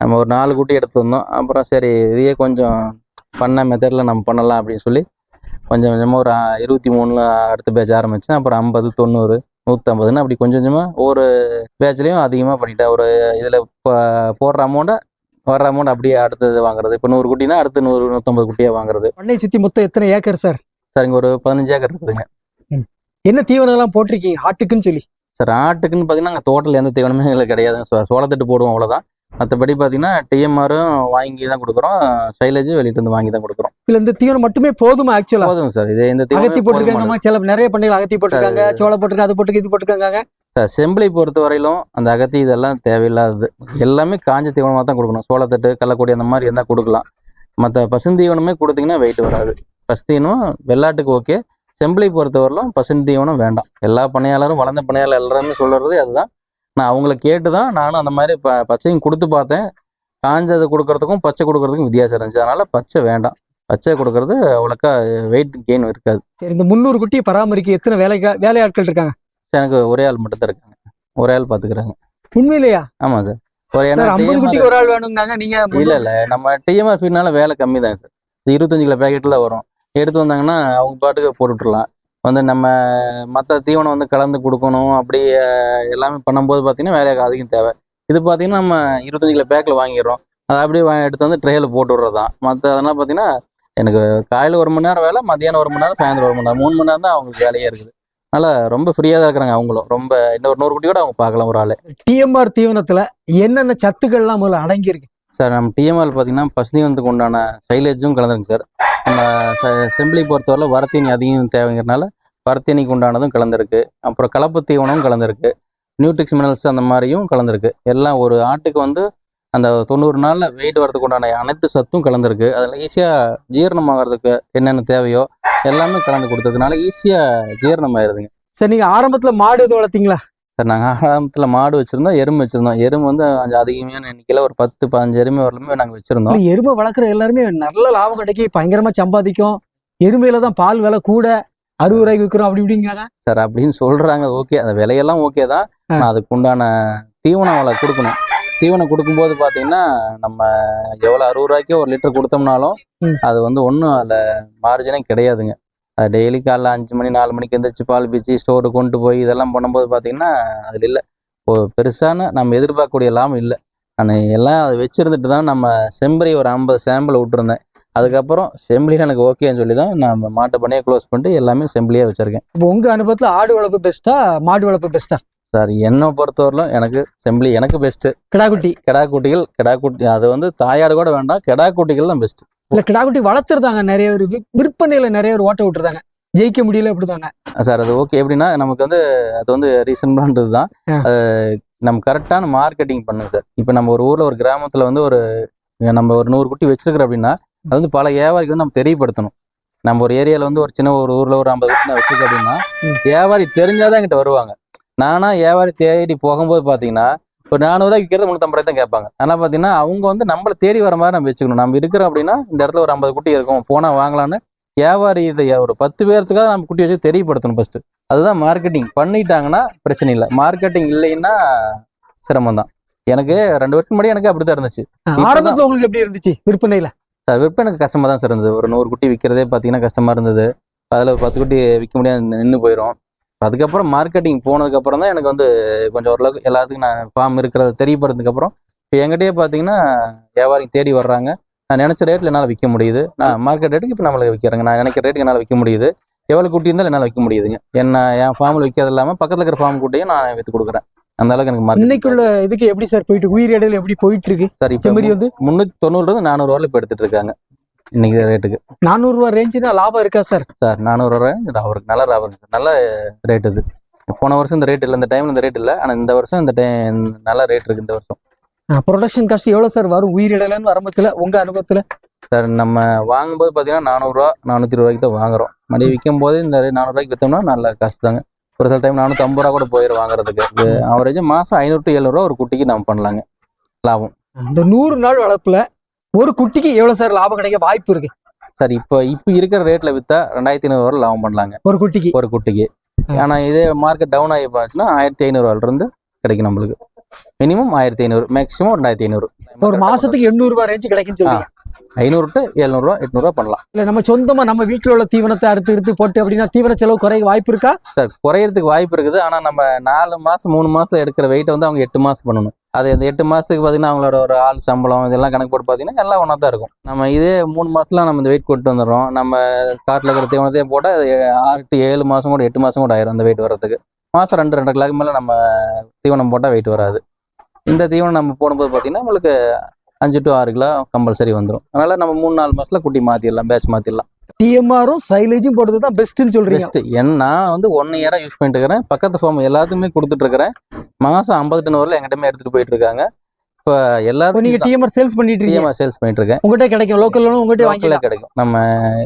நம்ம ஒரு நாலு குட்டி எடுத்து வந்தோம் அப்புறம் சரி இதையே கொஞ்சம் பண்ண மெத்தடில் நம்ம பண்ணலாம் அப்படின்னு சொல்லி கொஞ்சம் கொஞ்சமாக ஒரு இருபத்தி மூணில் அடுத்த பேட்ச் ஆரம்பித்தேன் அப்புறம் ஐம்பது தொண்ணூறு நூற்றம்பதுன்னு அப்படி கொஞ்சம் கொஞ்சமாக ஒவ்வொரு பேட்ச்லேயும் அதிகமாக பண்ணிட்டேன் ஒரு இதில் போடுற அமௌண்ட்டை வர்ற அமௌண்ட் அப்படியே அடுத்தது வாங்குறது. இப்போ நூறு குட்டினா அடுத்து நூறு நூற்றம்பது குட்டியாக வாங்குறது. பண்ணையை சுத்தி மொத்தம் எத்தனை ஏக்கர் சார்? சார் இங்கே ஒரு பதினஞ்சு ஏக்கர் இருக்குதுங்க. என்ன தீவனம் எல்லாம் போட்டிருக்கீங்க? ஆட்டுக்குன்னு சொல்லி. சார் ஆட்டுக்குன்னு பார்த்தீங்கன்னா நாங்கள் தோட்டத்தில் எந்த தீவனமே எங்களுக்கு கிடையாதுங்க சோ சோளத்தட்டு போடுவோம் அவ்வளோதான் மற்றபடி பார்த்தீங்கன்னா டிஎம்ஆரும் வாங்கி தான் கொடுக்குறோம். சைலேஜும் வெளியிட்டு வந்து வாங்கி தான் கொடுக்குறோம். இல்ல இந்த தீவனம் மட்டுமே போதுமா ஆக்சுவலா போதுங்க சார். இது இந்த அகத்தி போட்டிருக்காங்கம்மா சில நிறைய பண்ணைகள் அகத்தி போட்டிருக்காங்க. சோளம் போட்டிருக்காங்க அது போட்டிருக்கு இது போட்டிருக்காங்க. சார் செம்பிளை பொறுத்த வரையிலும் அந்த அகத்தி இதெல்லாம் தேவையில்லாதது. எல்லாமே காஞ்ச தீவனமாக தான் கொடுக்கணும். சோளத்தட்டு கள்ளக்கொடி அந்த மாதிரி இருந்தால் கொடுக்கலாம். மற்ற பசுந்தீவனமே கொடுத்தீங்கன்னா வெயிட் வராது. பசுந்தீவனம் வெள்ளாட்டுக்கு ஓகே செம்பிளை பொறுத்தவரையிலும் பசுந்தீவனம் வேண்டாம். எல்லா பணியாளரும் வளர்ந்த பணியாளர் எல்லாருமே சொல்கிறது அதுதான். நான் அவங்கள கேட்டு தான் நானும் அந்த மாதிரி ப பச்சையும் கொடுத்து பார்த்தேன். காஞ்சது கொடுக்கறதுக்கும் பச்சை கொடுக்கறதுக்கும் வித்தியாசம் இருந்துச்சு. அதனால பச்சை வேண்டாம். பச்சை கொடுக்கறது அவ்வளோக்கா வெயிட் கெயின் இருக்காது. சரி இந்த முந்நூறு குட்டியை பராமரிக்க எத்தனை வேலை வேலையாட்கள் இருக்காங்க? எனக்கு ஒரே ஆள் மட்டும் தான் இருக்காங்க. ஒரே ஆள் பார்த்துக்கிறாங்க உண்மையிலேயா? ஆமாம் சார். ஒரு குட்டிக்கு ஒரு ஆள் வேணுங்காங்க நீங்க இல்ல இல்ல. நம்ம டிஎம்ஆர் ஃபீட்னால வேலை கம்மி தான் சார். இது இருபத்தஞ்சு கிலோ பேக்கெட்ல வரும். எடுத்து வந்தாங்கன்னா அவங்க பாட்டுக்கு போட்டு விட்டுறலாம் வந்து நம்ம மற்ற தீவனம் வந்து கலந்து கொடுக்கணும் அப்படி எல்லாமே பண்ணும்போது பார்த்தீங்கன்னா வேலை அதிகம் தேவை. இது பார்த்தீங்கன்னா நம்ம இருபத்தஞ்சு கிலோ பேக்கில் வாங்கிடுறோம். அதை அப்படியே எடுத்து வந்து ட்ரேயில் போட்டு விட்றது தான் மற்ற அதெல்லாம் பார்த்தீங்கன்னா எனக்கு காலையில் ஒரு மணி நேரம் வேலை மத்தியானம் ஒரு மணி நேரம் சாயந்தரம் ஒரு மணி நேரம். மூணு மணி நேரம் தான் அவங்களுக்கு வேலையே இருக்குது. அதனால ரொம்ப ஃப்ரீயாக தான் இருக்கிறாங்க அவங்களும். ரொம்ப இன்னொரு நூறு குட்டி கூட அவங்க பார்க்கலாம் ஒரு ஆள். டிஎம்ஆர் தீவனத்துல என்னென்ன சத்துக்கள்லாம் முதல்ல அடங்கி இருக்கு சார் நம்ம டிஎம்ஆல் பார்த்தீங்கன்னா பசுதீவனத்துக்கு உண்டான சைலேஜும் கலந்துருக்கு சார். நம்ம செம்பிளி பொறுத்தவரை வரத்தீனி அதிகம் தேவைங்கிறனால வரத்தீனிக்கு உண்டானதும் கலந்துருக்கு. அப்புறம் கலப்பு தீவனமும் கலந்துருக்கு. நியூட்ரிக்ஸ் மினரல்ஸ் அந்த மாதிரியும் கலந்துருக்கு. எல்லாம் ஒரு ஆட்டுக்கு வந்து அந்த தொண்ணூறு நாளில் வெயிட் வரதுக்கு உண்டான அனைத்து சத்தும் கலந்துருக்கு. அதில் ஈஸியாக ஜீரணம் ஆகிறதுக்கு என்னென்ன தேவையோ எல்லாமே கலந்து கொடுத்ததுனால ஈஸியாக ஜீரணம் ஆயிடுதுங்க சார் நீங்க ஆரம்பத்துல மாடு எதுவும் வளர்த்தீங்களா? சார் நாங்கள் ஆரம்பத்தில் மாடு வச்சுருந்தோம் எருமை வச்சுருந்தோம். எருமை வந்து கொஞ்சம் அதிகமான எண்ணிக்கையில் ஒரு பத்து பதினஞ்சு எருமை வரலுமே நாங்கள் வச்சுருந்தோம். எருமை வளர்க்குற எல்லாருமே நல்ல லாபம் கிடைக்கி பயங்கரமா சம்பாதிக்கும். எருமையில தான் பால் விலை கூட அறுபது ரூபாய்க்கு விற்கிறோம் அப்படி இப்படிங்காங்க சார் அப்படின்னு சொல்றாங்க ஓகே அந்த விலையெல்லாம் ஓகே தான். ஆனால் அதுக்கு உண்டான தீவனம் அவளை கொடுக்கணும். தீவனம் கொடுக்கும்போது பார்த்தீங்கன்னா நம்ம எவ்வளோ அறுபது ரூபாய்க்கு ஒரு லிட்டர் கொடுத்தோம்னாலும். அது வந்து ஒன்றும் அதில் மார்ஜினே கிடையாதுங்க. அது டெய்லி காலைல அஞ்சு மணி நாலு மணிக்கு எந்திரிச்சு பால் பீச்சு ஸ்டோருக்கு கொண்டு போய் இதெல்லாம் பண்ணும்போது பார்த்தீங்கன்னா அதில் இல்லை. இப்போ பெருசான நம்ம எதிர்பார்க்கக்கூடிய லாபம் இல்லை. நான் எல்லாம் அதை வச்சுருந்துட்டு தான் நம்ம செம்பரி ஒரு ஐம்பது சாம்பிள் விட்டுருந்தேன். அதுக்கப்புறம் செம்பிளியில் எனக்கு ஓகேன்னு சொல்லி தான் நான் மாட்டு பண்ணையை க்ளோஸ் பண்ணிட்டு எல்லாமே செம்பிளியாக வச்சுருக்கேன். இப்போ உங்க அனுபவத்துல ஆடு வளர்ப்பு பெஸ்ட்டா மாடு வளர்ப்பு பெஸ்ட்டா சார் என்னை பொறுத்தவரையிலும் எனக்கு செம்பிளி எனக்கு பெஸ்ட்டு கிடாக்குட்டி கிடா குட்டிகள் கிடா குட்டி அது வந்து தாயாடு கூட வேண்டாம் கிடா குட்டிகள் தான் பெஸ்ட் இல்ல கிடாக்குட்டி வளர்த்துருந்தாங்க. நிறைய பேர் விற்- விற்பனையில நிறைய பேர் ஓட்ட விட்டுருந்தாங்க. ஜெயிக்க முடியல அப்படிதாங்க சார் அது ஓகே எப்படின்னா நமக்கு வந்து அது வந்து ரீசன்பிளான்றது தான். நம்ம கரெக்டான மார்க்கெட்டிங் பண்ணுங்க சார் இப்போ நம்ம ஒரு ஊரில் ஒரு கிராமத்தில் வந்து ஒரு நம்ம ஒரு நூறு குட்டி வச்சிருக்கிறோம் அப்படின்னா அது வந்து பல வியாபாரிக்கு வந்து நம்ம தெரியப்படுத்தணும். நம்ம ஒரு ஏரியாவில் வந்து ஒரு சின்ன ஒரு ஊரில் ஒரு ஐம்பது குட்டி நான் வச்சிருக்கேன் அப்படின்னா. வியாபாரி தெரிஞ்சாதான் என்கிட்ட வருவாங்க. நானா வியாபாரி தேடி போகும்போது பார்த்தீங்கன்னா ஒரு நானூறுரூவா விற்கிறது முந்நூற்றம்பது தான் கேட்பாங்க. ஆனால் பார்த்தீங்கன்னா அவங்க வந்து நம்மளை தேடி வர மாதிரி நம்ம வச்சுக்கணும். நம்ம இருக்கிறோம் அப்படின்னா இந்த இடத்துல ஒரு ஐம்பது குட்டி இருக்கும் போனால் வாங்கலான்னு வியாபாரி ஒரு பத்து பேர்த்துக்காக நம்ம குட்டி வச்சு தெரியப்படுத்தணும் ஃபர்ஸ்ட் அதுதான் மார்க்கெட்டிங் பண்ணிட்டாங்கன்னா பிரச்சனை இல்லை. மார்க்கெட்டிங் இல்லைன்னா சிரமம் தான். எனக்கு ரெண்டு வருஷத்துக்கு முன்னாடி எனக்கு இருந்துச்சு. இப்பதான்- ஆரம்பத்துல உங்களுக்கு எப்படி இருந்துச்சு விற்பனையில? சார் விற்பனைக்கு கஷ்டமாக தான் சார் இருந்தது. ஒரு நூறு குட்டி விற்கிறதே பார்த்தீங்கன்னா கஷ்டமாக இருந்தது. அதில் ஒரு பத்து குட்டி விற்க முடியாது நின்று போயிடும் அதுக்கப்புறம் மார்க்கெட்டிங் போனதுக்கப்புறம் தான் எனக்கு வந்து கொஞ்சம் ஓரளவுக்கு எல்லாத்துக்கும் நான் ஃபார்ம் இருக்கிறத தெரியப்படுறதுக்கப்புறம் இப்போ என்கிட்டயே பார்த்தீங்கன்னா வியாபாரி தேடி வர்றாங்க. நான் நினச்ச ரேட்டில் என்னால் விற்க முடியுது. நான் மார்க்கெட் ரேட்டுக்கு இப்போ நம்மளுக்கு விற்கிறேங்க நான் நினைக்கிற ரேட்டுக்கு என்னால் விற்க முடியுது. எவ்வளோ குட்டி இருந்தாலும் என்னால் விற்க முடியுதுங்க. என்ன என் ஃபார்மில் விற்கிறது இல்லாமல் பக்கத்தில் இருக்கிற ஃபார்ம் குட்டியும் நான் விற்று கொடுக்குறேன். அந்த அளவுக்கு எனக்கு மார்க்கெட் இன்னைக்குள்ள இதுக்கு எப்படி சார் போயிட்டு உயிர் இடையில எப்படி போயிட்டு இருக்கு? சார் இப்போ வந்து முந்நூற்றி தொண்ணூறுலேருந்து நானூறு வரல இப்போ எடுத்துட்டு இருக்காங்க. இன்னைக்கு ரேட்டுக்கு நானூறு ரூபாய் ரேஞ்சுனா லாபம் இருக்கா சார் சார் நானூறு ரூபாய் அவருக்கு நல்ல லாபம் சார் நல்ல ரேட் இது. போன வருஷம் இந்த ரேட் இல்லை இந்த டைம்ல இந்த ரேட் இல்லை. ஆனால் இந்த வருஷம் இந்த டைம் நல்ல ரேட் இருக்கு இந்த வருஷம். ப்ரொடக்ஷன் காஸ்ட் எவ்வளவு சார் வரும் உயிர் இடையிலன்னு ஆரம்பத்துல உங்க அனுபவத்துல? சார் நம்ம வாங்கும்போது பார்த்தீங்கன்னா நானூறுரூவா நானூற்றி ரூபாய்க்கு தான் வாங்குறோம். மணி விற்கும் போது இந்த நானூறுரூவாய்க்கு விற்றோம்னா நல்ல காசு தாங்க. ஒரு சில டைம் நானூற்றம்பது ரூபா கூட போயிடும் வாங்குறதுக்கு. அவரேஜ் மாதம் ஐநூறு டு எழுநூறுவா ஒரு குட்டிக்கு நம்ம பண்ணலாங்க. லாபம். இந்த நூறு நாள் வளர்ப்புல ஒரு குட்டிக்கு எவ்வளவு சார் லாபம் கிடைக்க வாய்ப்பு இருக்கு? சார் இப்போ இப்போ இருக்கிற ரேட்டில் விற்றா ரெண்டாயிரத்தி ஐநூறு வரை லாபம் பண்ணலாங்க. ஒரு குட்டிக்கு? ஒரு குட்டிக்கு. ஆ. ஆனால் இதே மார்க்கெட் டவுன் ஆகி போச்சுன்னா ஆயிரத்தி ஐநூறுவாலிருந்து கிடைக்கும் நம்மளுக்கு. மினிமம் ஆயிரத்தி ஐநூறு மேக்ஸிமம் ரெண்டாயிரத்தி ஐநூறு. ஒரு மாசத்துக்கு எண்ணூறு ரூபாய் ரேஞ்சு கிடைக்குன்னு சொல்லுங்க ஐநூறு டு எழுநூறுவா எட்நூறுவா பண்ணலாம். இல்ல நம்ம சொந்தமா நம்ம வீட்டுல உள்ள தீவனத்தை அறுத்து எடுத்து போட்டு அப்படின்னா தீவன செலவு குறைய வாய்ப்பு இருக்கா? சார் குறையறதுக்கு வாய்ப்பு இருக்குது. ஆனால் நம்ம நாலு மாதம் மூணு மாதத்துல எடுக்கிற வெயிட்டை வந்து அவங்க எட்டு மாதம் பண்ணணும். அது அந்த எட்டு மாதத்துக்கு பார்த்தீங்கன்னா அவங்களோட ஒரு ஆள் சம்பளம் இதெல்லாம் கணக்கு போட்டு பார்த்தீங்கன்னா எல்லாம் ஒன்றா தான் இருக்கும். நம்ம இதே மூணு மாதத்துல நம்ம இந்த வெயிட் கொண்டு வந்துடுறோம். நம்ம காட்டில் இருக்கிற தீவனத்தையே போட்டால் அது ஆறு டு ஏழு மாதம் கூட எட்டு மாதம் கூட ஆயிரும் அந்த வெயிட் வர்றதுக்கு. மாதம் ரெண்டு ரெண்டு கிலோக்கு மேலே நம்ம தீவனம் போட்டால் வெயிட் வராது. இந்த தீவனம் நம்ம போடும்போது பார்த்தீங்கன்னா நம்மளுக்கு அஞ்சு டு ஆறு கிலோ கம்பல்சரி வந்துடும் அதனால் நம்ம மூணு நாலு மாதத்தில் குட்டி மாற்றிடலாம் பேட்ச் மாற்றிடலாம் டிஎம்ஆரும் சைலேஜும் போடுறது தான் பெஸ்ட்னு சொல்றீங்க. பெஸ்ட் நான் வந்து ஒன் இயராக யூஸ் பண்ணிட்டு இருக்கிறேன் பக்கத்து ஃபார்ம் எல்லாத்துக்குமே கொடுத்துட்டு இருக்கிறேன் மாதம் ஐம்பது டன் வரல எங்கிட்டமே எடுத்துட்டு போயிட்டு இருக்காங்க இப்போ இப்போ நீங்க எல்லாத்துக்கும் டிஎம்ஆர் சேல்ஸ் பண்ணிட்டு டிஎம்ஆர் சேல்ஸ் பண்ணிட்டு இருக்கேன் உங்ககிட்ட கிடைக்கும். லோக்கல்ல உங்ககிட்ட லோக்கலே வாங்கிக்கலாம். கிடைக்கும். நம்ம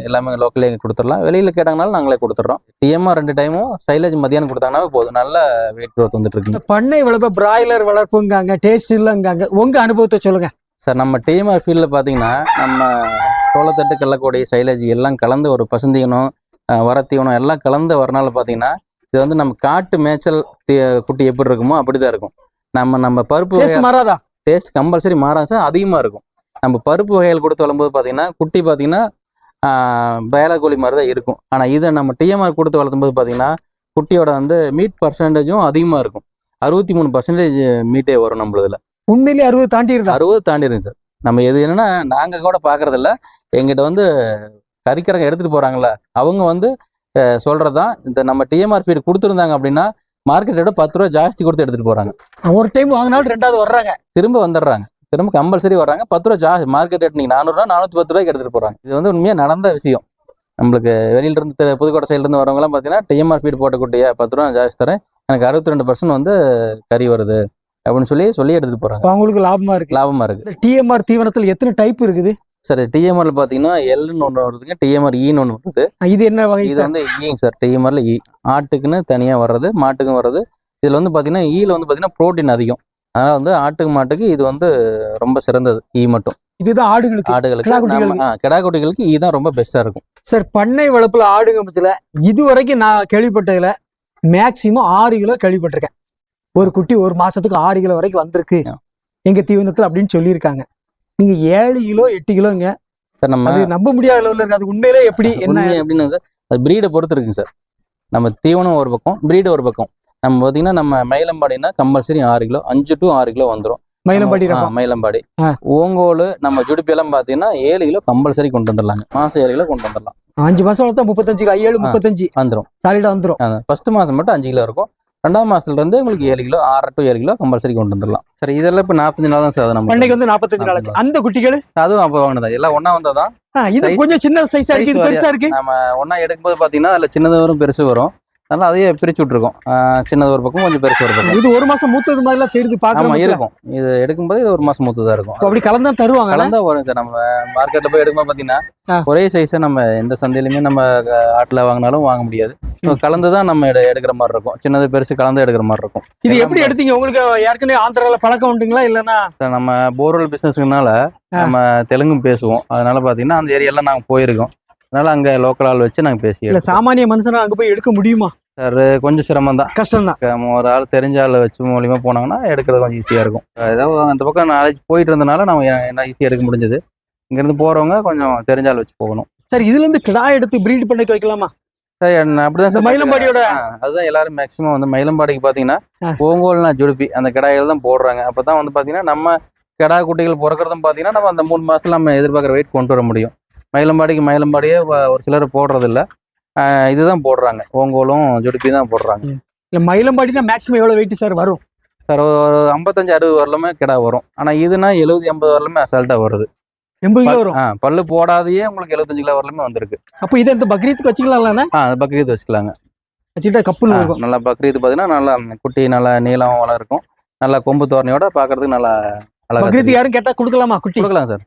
எல்லாமே லோக்கலே கொடுத்துடலாம். வெளியில கேட்டாங்கனாலும் நாங்களே கொடுத்துட்றோம். டிஎம்ஆர் ரெண்டு டைமும் சைலேஜ் மதியானம் கொடுத்தாங்கன்னா போதும். நல்ல வெயிட் growth வந்துட்டு இருக்குங்க பண்ணை வளர்ப்பு பிராய்லர் வளர்ப்புங்காங்க டேஸ்ட் இல்லைங்காங்க. உங்க அனுபவத்தை சொல்லுங்க. சார் நம்ம டிஎம்ஆர் ஃபீல்டில் பார்த்தீங்கன்னா நம்ம சோளத்தட்டு கள்ளக்கொடி சைலேஜ் எல்லாம் கலந்து ஒரு பசுந்தீவனம் வரத்தீவனம் எல்லாம் கலந்து வரனால பார்த்தீங்கன்னா இது வந்து நம்ம காட்டு மேய்ச்சல் குட்டி எப்படி இருக்குமோ அப்படிதான் இருக்கும். நம்ம நம்ம பருப்பு மாறாதா? டேஸ்ட் கம்பல்சரி மாறாது சார் அதிகமாக இருக்கும். நம்ம பருப்பு வகைகள் கொடுத்து வளரும்போது பார்த்தீங்கன்னா குட்டி பார்த்தீங்கன்னா பயலா கோழி மாதிரி தான் இருக்கும். ஆனால் இதை நம்ம டிஎம்ஆர் கொடுத்து வளர்த்தும் போது பார்த்தீங்கன்னா குட்டியோட வந்து மீட் பர்சன்டேஜும் அதிகமாக இருக்கும். அறுபத்தி மூணு பர்சன்டேஜ் மீட்டே வரும் நம்மளதுல. உண்மையிலேயே அறுபது தாண்டிடுதா அறுபது தாண்டிடும் சார். நம்ம எது என்னன்னா நாங்கள் கூட பார்க்கறது இல்ல எங்கிட்ட வந்து கறிக்கறங்க எடுத்துட்டு போறாங்கல்ல அவங்க வந்து அஹ், சொல்றதுதான் இந்த நம்ம டிஎம்ஆர் ஃபீட் கொடுத்துருந்தாங்க அப்படின்னா மார்க்கெட்டோட பத்து ரூபா ஜாஸ்தி கொடுத்து எடுத்துட்டு போறாங்க. ஒரு டைம் வாங்கினாலும் ரெண்டாவது வர்றாங்க. திரும்ப வந்துடுறாங்க. திரும்ப கம்பல்சரி வர்றாங்க. பத்து ரூபா ஜாஸ்தி மார்க்கெட் ரேட் நீங்கள் நானூறுரூவா நானூற்றி பத்து ரூபாய்க்கு எடுத்துட்டு போறாங்க. இது வந்து உண்மையாக நடந்த விஷயம். நம்மளுக்கு வெளியில இருந்து தெ- புதுக்கோட்டை சைடுல இருந்து வரவங்கலாம் பார்த்தீங்கன்னா டிஎம்ஆர் ஃபீட் போட்ட குட்டியா பத்து ரூபா ஜாஸ்தி தரேன். எனக்கு அறுபத்தி ரெண்டு பர்சன்ட் வந்து கறி வருது. அப்படின்னு சொல்லி சொல்லி எடுத்துட்டு போறாங்க. அவங்களுக்கு லாபமா இருக்கு. லாபமா இருக்கு. டிஎம்ஆர் தீவனத்தில் எத்தனை டைப் இருக்குது? சார் டிஎம்ஆர்ல பார்த்தீங்கன்னா எல்னு ஒன்று வருதுங்க டிஎம்ஆர் ஈன்னு ஒன்று வருது. இது என்ன வகை இது? வந்து ஈங்க சார் டிஎம்ஆர்ல ஈ ஆட்டுக்குன்னு தனியாக வர்றது மாட்டுக்கும் வர்றது. இதில் வந்து பார்த்தீங்கன்னா ஈல வந்து பார்த்தீங்கன்னா ப்ரோட்டீன் அதிகம். அதனால வந்து ஆட்டுக்கு மாட்டுக்கு இது வந்து ரொம்ப சிறந்தது ஈ மட்டும். இதுதான் ஆடுகளுக்கு. ஆடுகளுக்கு கிடா குட்டிகளுக்கு. ஆ, கிடா குட்டிகளுக்கு ஈ தான் ரொம்ப பெஸ்ட்டாக இருக்கும். சார் பண்ணை வளர்ப்புல ஆடுங்க பட்சத்துல இது வரைக்கும் நான் கேள்விப்பட்டதுல மேக்சிமம் ஆறு கிலோ கேள்விப்பட்டிருக்கேன். ஒரு குட்டி ஒரு மாசத்துக்கு ஆறு கிலோ வரைக்கும் வந்திருக்கு. எங்க தீவனத்துல அப்படின்னு சொல்லியிருக்காங்க. நீங்க ஏழு கிலோ எட்டு கிலோங்க. சார் நம்ம நம்ப முடியாத அளவுல இருக்கு. அது உண்மையிலே எப்படி என்ன? எப்படின்னா சார் அது ப்ரீடை பொறுத்து இருக்குங்க சார். நம்ம தீவனம் ஒரு பக்கம் ப்ரீடு ஒரு பக்கம். நம்ம பார்த்தீங்கன்னா நம்ம மயிலம்பாடினா கம்பல்சரி ஆறு கிலோ அஞ்சு டு ஆறு கிலோ வந்துடும் மயிலம்பாடி மயிலம்பாடி. ஓங்கோல் நம்ம ஜுடிப்பி எல்லாம் பார்த்தீங்கன்னா ஏழு கிலோ கம்பல்சரி கொண்டு வந்துடலாங்க மாசம் ஏழு கிலோ கொண்டு வந்துடலாம் அஞ்சு மாசம் வளர்த்தா முப்பத்தஞ்சு கிலோ ஏழு முப்பத்தஞ்சு. வந்துடும் சாலிடா வந்துரும். ஃபர்ஸ்ட் மாதம் மட்டும் அஞ்சு கிலோ இருக்கும். ரெண்டாம் மாசத்துல இருந்து உங்களுக்கு ஏழு கிலோ ஆறு டு ஏழு கிலோ கம்பல்சரி கொண்டு வந்துடலாம். சரி இதெல்லாம் இப்போ நாற்பத்தஞ்சு நாள் தான் சார்? அது நம்ம பண்ணைக்கு வந்து நாற்பத்தஞ்சு நாள் அந்த குட்டிகள்? அதுவும் அப்போ வாங்கினதா? எல்லாம் ஒன்றா வந்ததா? ஆ, இது கொஞ்சம் சின்ன சைஸா இருக்கு. இது size பெருசா இருக்கு. நம்ம ஒன்றா எடுக்கும்போது பார்த்தீங்கன்னா அதில் சின்னது வரும் பெருசு வரும். அதனால அதையே பிரிச்சு விட்ருக்கோம் சின்னது ஒரு பக்கம் கொஞ்சம் பெருசு ஒரு பக்கம் இது ஒரு மாசம் மூத்தது மாதிரி எல்லாம் தெரியுது ஆமா பாக்கலாம் இருக்கும். இது எடுக்கும்போது இது ஒரு மாசம் மூத்ததா இருக்கும். அப்படி கலந்தா தருவாங்க. கலந்தா வரும் சார். நம்ம மார்க்கெட்ல போய் எடுக்கும்போது பாத்தீங்கன்னா. ஒரே சைஸை நம்ம எந்த சந்தையிலுமே நம்ம ஆட்டுல வாங்கினாலும் வாங்க முடியாது. கலந்து தான் நம்ம எடு- எடுக்கிற மாதிரி இருக்கும். சின்னது பெருசு கலந்து எடுக்கிற மாதிரி இருக்கும். இது எப்படி எடுத்தீங்க? உங்களுக்கு ஏற்கனவே ஆந்திரால பழக்கம் உண்டுங்களா இல்லன்னா? சார் நம்ம போர்வெல் பிசினஸ்னால. நம்ம தெலுங்கும் பேசுவோம். அதனால பாத்தீங்கன்னா அந்த ஏரியாலாம் நாங்க போயிருக்கோம். அதனால அங்க லோக்கல் ஆள் வச்சு நாங்க பேசி இல்ல சாமானிய மனுஷனா அங்க போய் எடுக்க முடியுமா? சார் கொஞ்சம் சிரமம் தான். கஷ்டம் தான். ஒரு ஆள் தெரிஞ்ச ஆள் வச்சு மூலியமா போனாங்கன்னா எடுக்கிறது கொஞ்சம் ஈஸியா இருக்கும். ஏதாவது அந்த பக்கம் நாலேஜ் போயிட்டு இருந்தனால நம்ம என்ன ஈஸியா எடுக்க முடிஞ்சது. இங்கிருந்து போறவங்க கொஞ்சம் தெரிஞ்ச ஆள் வச்சு போகணும். சார் இதுல இருந்து கிடா எடுத்து பிரீட் பண்ணி வைக்கலாமா? சார் அப்படிதான் சார் மயிலம்பாடியோட அதுதான் எல்லாரும் மேக்ஸிமம் வந்து மயிலம்பாடிக்கு பாத்தீங்கன்னா. ஓங்கோல்னா ஜுடுப்பி அந்த கிடாய்கள் தான் போடுறாங்க. அப்பதான் வந்து பாத்தீங்கன்னா நம்ம கிடா குட்டிகள் பிறக்கிறதும் பாத்தீங்கன்னா நம்ம அந்த மூணு மாசத்துல நம்ம எதிர்பார்க்குற வெயிட் கொண்டு வர முடியும். மயிலம்பாடிக்கு மயிலம்பாடியே ஒரு சிலர் போடுறது இல்ல இதுதான் போடுறாங்க. ஓங்கோலும் ஜுடுப்பி தான் போடுறாங்க. இல்ல மயிலம்பாடினா மேக்ஸிமம் எவ்வளவு வெயிட் சார் வரும்? சார் ஒரு ஐம்பத்தஞ்சு அறுபது வரலுமே கிடா வரும். ஆனா இதுனா எழுபது எண்பது வரலுமே அசால்ட்டா வருது. எண்பது கிலோ பல்- வரும். ஆ, பல்லு போடாதையே உங்களுக்கு எழுபத்தஞ்சு கிலோ வரலுமே வந்திருக்கு. அப்ப இதை இந்த பக்ரீத்துக்கு வச்சுக்கலாம்ல ஆ பக்ரீத் வச்சுக்கலாங்க. வச்சுட்டா கப்புன்னு இருக்கும். நல்லா பக்ரீத் பார்த்தீங்கன்னா நல்லா குட்டி நல்லா நீளம் வளம் இருக்கும் நல்லா கொம்பு தோரணையோட பார்க்கறதுக்கு நல்லா அழகா பக்ரீத்துக்கு தெரியும். யாரும் கேட்டா கொடுக்கலாமா குட்டி? கொடுக்கலாம் சார்.